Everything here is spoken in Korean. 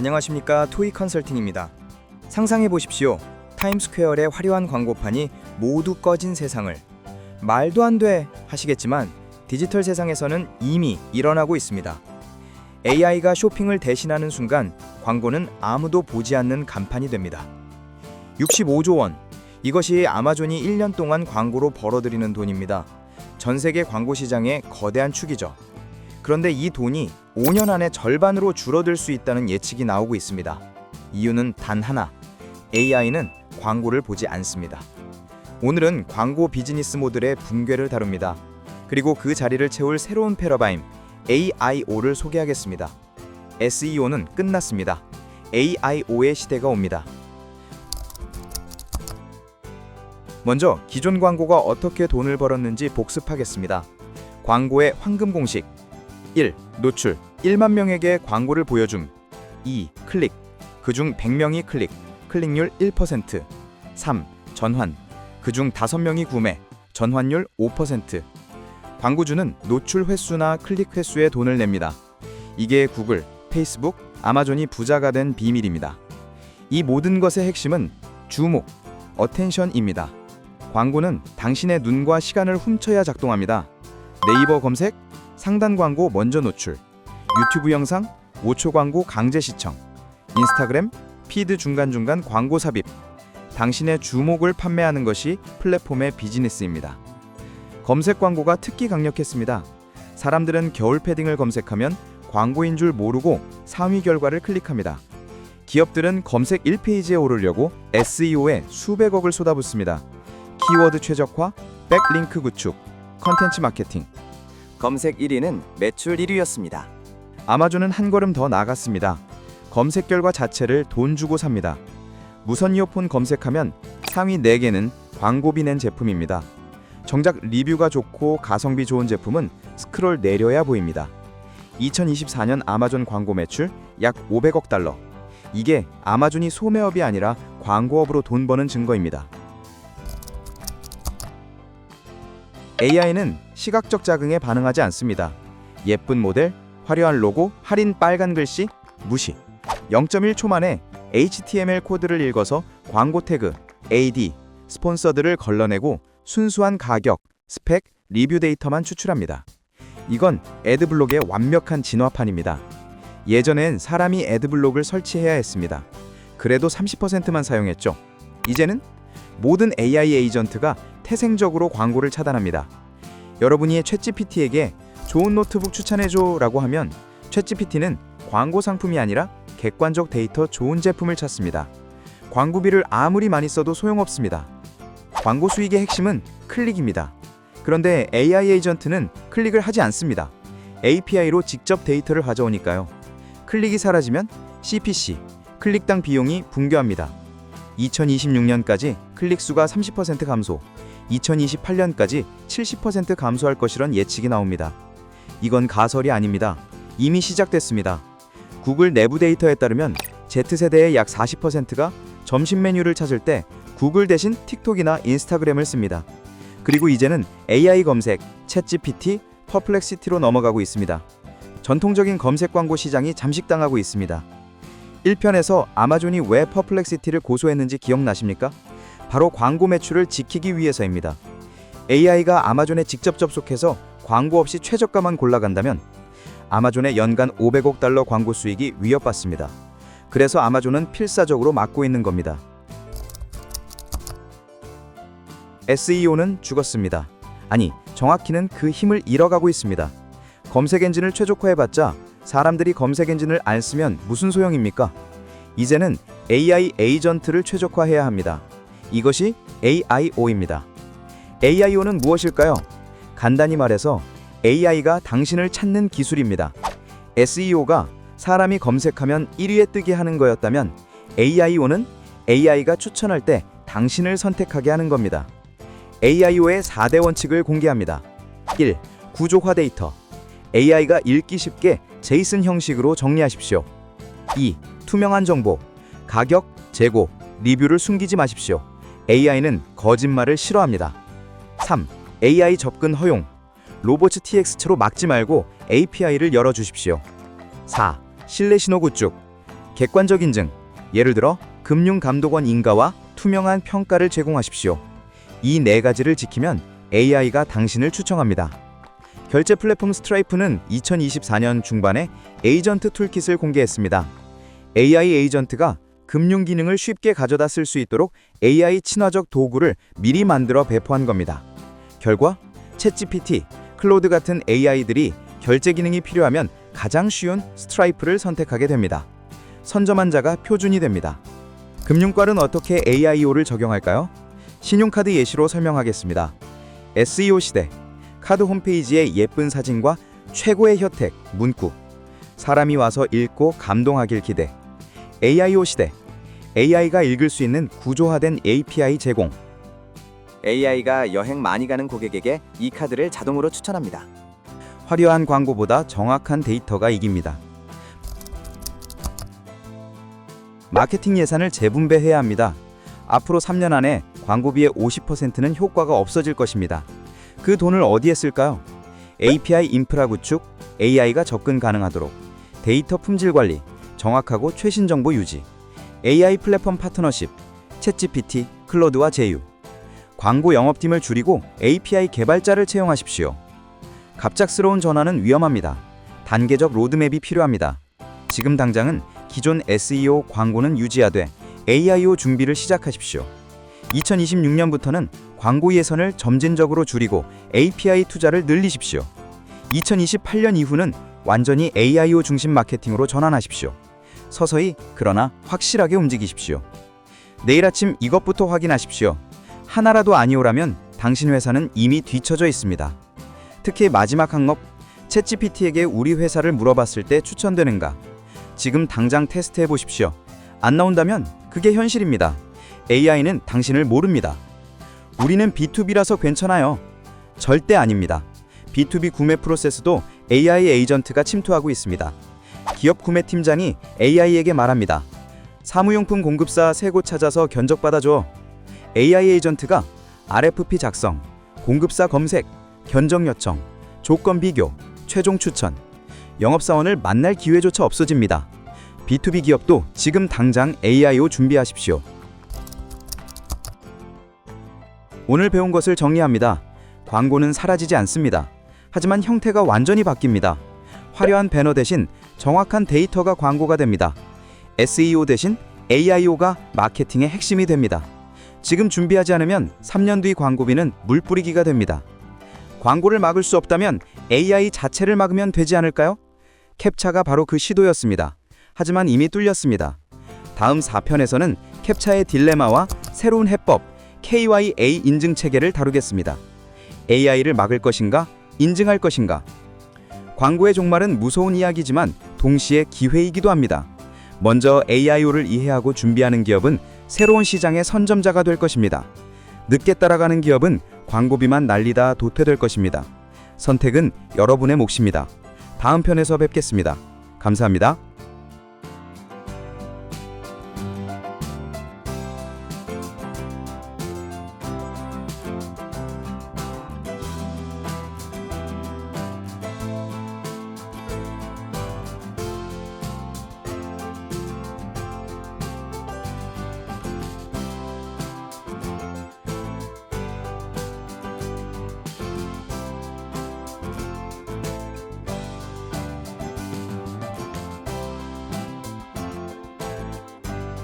안녕하십니까 토이 컨설팅입니다. 상상해 보십시오. 타임스퀘어의 화려한 광고판이 모두 꺼진 세상을 말도 안 돼 하시겠지만 디지털 세상에서는 이미 일어나고 있습니다. AI가 쇼핑을 대신하는 순간 광고는 아무도 보지 않는 간판이 됩니다. 65조 원. 이것이 아마존이 1년 동안 광고로 벌어들이는 돈입니다. 전 세계 광고 시장의 거대한 축이죠. 그런데 이 돈이 5년 안에 절반으로 줄어들 수 있다는 예측이 나오고 있습니다. 이유는 단 하나. AI는 광고를 보지 않습니다. 오늘은 광고 비즈니스 모델의 붕괴를 다룹니다. 그리고 그 자리를 채울 새로운 패러다임 AIO를 소개하겠습니다. SEO는 끝났습니다. AIO의 시대가 옵니다. 먼저 기존 광고가 어떻게 돈을 벌었는지 복습하겠습니다. 광고의 황금 공식 1. 노출 1만 명에게 광고를 보여줌 2. 클릭 그중 100명이 클릭 클릭률 1% 3. 전환 그중 5명이 구매 전환율 5% 광고주는 노출 횟수나 클릭 횟수에 돈을 냅니다. 이게 구글, 페이스북, 아마존이 부자가 된 비밀입니다. 이 모든 것의 핵심은 주목, 어텐션입니다. 광고는 당신의 눈과 시간을 훔쳐야 작동합니다. 네이버 검색, 상단 광고 먼저 노출, 유튜브 영상, 5초 광고 강제 시청, 인스타그램, 피드 중간중간 광고 삽입. 당신의 주목을 판매하는 것이 플랫폼의 비즈니스입니다. 검색 광고가 특히 강력했습니다. 사람들은 겨울 패딩을 검색하면 광고인 줄 모르고 상위 결과를 클릭합니다. 기업들은 검색 1페이지에 오르려고 SEO에 수백억을 쏟아붓습니다. 키워드 최적화, 백링크 구축, 컨텐츠 마케팅. 검색 1위는 매출 1위였습니다. 아마존은 한 걸음 더 나아갔습니다. 검색 결과 자체를 돈 주고 삽니다. 무선 이어폰 검색하면 상위 4개는 광고비 낸 제품입니다. 정작 리뷰가 좋고 가성비 좋은 제품은 스크롤 내려야 보입니다. 2024년 아마존 광고 매출 약 500억 달러. 이게 아마존이 소매업이 아니라 광고업으로 돈 버는 증거입니다. AI는 시각적 자극에 반응하지 않습니다. 예쁜 모델, 화려한 로고, 할인 빨간 글씨 무시. 0.1초 만에 HTML 코드를 읽어서 광고 태그, AD, 스폰서들을 걸러내고 순수한 가격, 스펙, 리뷰 데이터만 추출합니다. 이건 애드블록의 완벽한 진화판입니다. 예전엔 사람이 애드블록을 설치해야 했습니다. 그래도 30%만 사용했죠. 이제는 모든 AI 에이전트가 태생적으로 광고를 차단합니다. 여러분이 챗GPT에게 좋은 노트북 추천해줘 라고 하면 챗GPT는 광고 상품이 아니라 객관적 데이터 좋은 제품을 찾습니다. 광고비를 아무리 많이 써도 소용없습니다. 광고 수익의 핵심은 클릭입니다. 그런데 AI 에이전트는 클릭을 하지 않습니다. API로 직접 데이터를 가져오니까요. 클릭이 사라지면 CPC, 클릭당 비용이 붕괴합니다. 2026년까지 클릭 수가 30% 감소, 2028년까지 70% 감소할 것이란 예측이 나옵니다. 이건 가설이 아닙니다. 이미 시작됐습니다. 구글 내부 데이터에 따르면 Z세대의 약 40%가 점심 메뉴를 찾을 때 구글 대신 틱톡이나 인스타그램을 씁니다. 그리고 이제는 AI 검색, 챗GPT, 퍼플렉시티로 넘어가고 있습니다. 전통적인 검색 광고 시장이 잠식당하고 있습니다. 1편에서 아마존이 왜 퍼플렉시티를 고소했는지 기억나십니까? 바로 광고 매출을 지키기 위해서입니다. AI가 아마존에 직접 접속해서 광고 없이 최저가만 골라간다면 아마존의 연간 500억 달러 광고 수익이 위협받습니다. 그래서 아마존은 필사적으로 막고 있는 겁니다. SEO는 죽었습니다. 아니, 정확히는 그 힘을 잃어가고 있습니다. 검색 엔진을 최적화해봤자 사람들이 검색 엔진을 안 쓰면 무슨 소용입니까? 이제는 AI 에이전트를 최적화해야 합니다. 이것이 AIO입니다. AIO는 무엇일까요? 간단히 말해서 AI가 당신을 찾는 기술입니다. SEO가 사람이 검색하면 1위에 뜨게 하는 거였다면 AIO는 AI가 추천할 때 당신을 선택하게 하는 겁니다. AIO의 4대 원칙을 공개합니다. 1. 구조화 데이터. AI가 읽기 쉽게 제이슨 형식으로 정리하십시오. 2. 투명한 정보. 가격, 재고, 리뷰를 숨기지 마십시오. AI는 거짓말을 싫어합니다. 3. AI 접근 허용. 로봇 TX로 막지 말고 API를 열어 주십시오. 4. 신뢰 신호 구축. 객관적 인증, 예를 들어 금융감독원 인가와 투명한 평가를 제공하십시오. 이 네 가지를 지키면 AI가 당신을 추천합니다. 결제 플랫폼 스트라이프는 2024년 중반에 에이전트 툴킷을 공개했습니다. AI 에이전트가 금융 기능을 쉽게 가져다 쓸 수 있도록 AI 친화적 도구를 미리 만들어 배포한 겁니다. 결과 챗GPT, 클로드 같은 AI들이 결제 기능이 필요하면 가장 쉬운 스트라이프를 선택하게 됩니다. 선점한 자가 표준이 됩니다. 금융과는 어떻게 AIO를 적용할까요? 신용카드 예시로 설명하겠습니다. SEO 시대 카드 홈페이지에 예쁜 사진과 최고의 혜택 문구 사람이 와서 읽고 감동하길 기대 AIO 시대 AI가 읽을 수 있는 구조화된 API 제공 AI가 여행 많이 가는 고객에게 이 카드를 자동으로 추천합니다. 화려한 광고보다 정확한 데이터가 이깁니다. 마케팅 예산을 재분배해야 합니다. 앞으로 3년 안에 광고비의 50%는 효과가 없어질 것입니다. 그 돈을 어디에 쓸까요? API 인프라 구축, AI가 접근 가능하도록, 데이터 품질 관리, 정확하고 최신 정보 유지, AI 플랫폼 파트너십, 챗GPT, 클로드와 제휴, 광고 영업팀을 줄이고 API 개발자를 채용하십시오. 갑작스러운 전환은 위험합니다. 단계적 로드맵이 필요합니다. 지금 당장은 기존 SEO 광고는 유지하되 AIO 준비를 시작하십시오. 2026년부터는 광고 예산을 점진적으로 줄이고 API 투자를 늘리십시오. 2028년 이후는 완전히 AIO 중심 마케팅으로 전환하십시오. 서서히 그러나 확실하게 움직이십시오. 내일 아침 이것부터 확인하십시오. 하나라도 아니오라면 당신 회사는 이미 뒤처져 있습니다. 특히 마지막 항목 챗GPT에게 우리 회사를 물어봤을 때 추천되는가? 지금 당장 테스트해 보십시오. 안 나온다면 그게 현실입니다. AI는 당신을 모릅니다. 우리는 B2B라서 괜찮아요. 절대 아닙니다. B2B 구매 프로세스도 AI 에이전트가 침투하고 있습니다. 기업 구매 팀장이 AI에게 말합니다. 사무용품 공급사 세 곳 찾아서 견적 받아줘. AI 에이전트가 RFP 작성, 공급사 검색, 견적 요청, 조건 비교, 최종 추천, 영업사원을 만날 기회조차 없어집니다. B2B 기업도 지금 당장 AIO 준비하십시오. 오늘 배운 것을 정리합니다. 광고는 사라지지 않습니다. 하지만 형태가 완전히 바뀝니다. 화려한 배너 대신 정확한 데이터가 광고가 됩니다. SEO 대신 AIO가 마케팅의 핵심이 됩니다. 지금 준비하지 않으면 3년 뒤 광고비는 물뿌리기가 됩니다. 광고를 막을 수 없다면 AI 자체를 막으면 되지 않을까요? 캡차가 바로 그 시도였습니다. 하지만 이미 뚫렸습니다. 다음 4편에서는 캡차의 딜레마와 새로운 해법 KYA 인증 체계를 다루겠습니다. AI를 막을 것인가? 인증할 것인가? 광고의 종말은 무서운 이야기지만 동시에 기회이기도 합니다. 먼저 AIO를 이해하고 준비하는 기업은 새로운 시장의 선점자가 될 것입니다. 늦게 따라가는 기업은 광고비만 날리다 도태될 것입니다. 선택은 여러분의 몫입니다. 다음 편에서 뵙겠습니다. 감사합니다.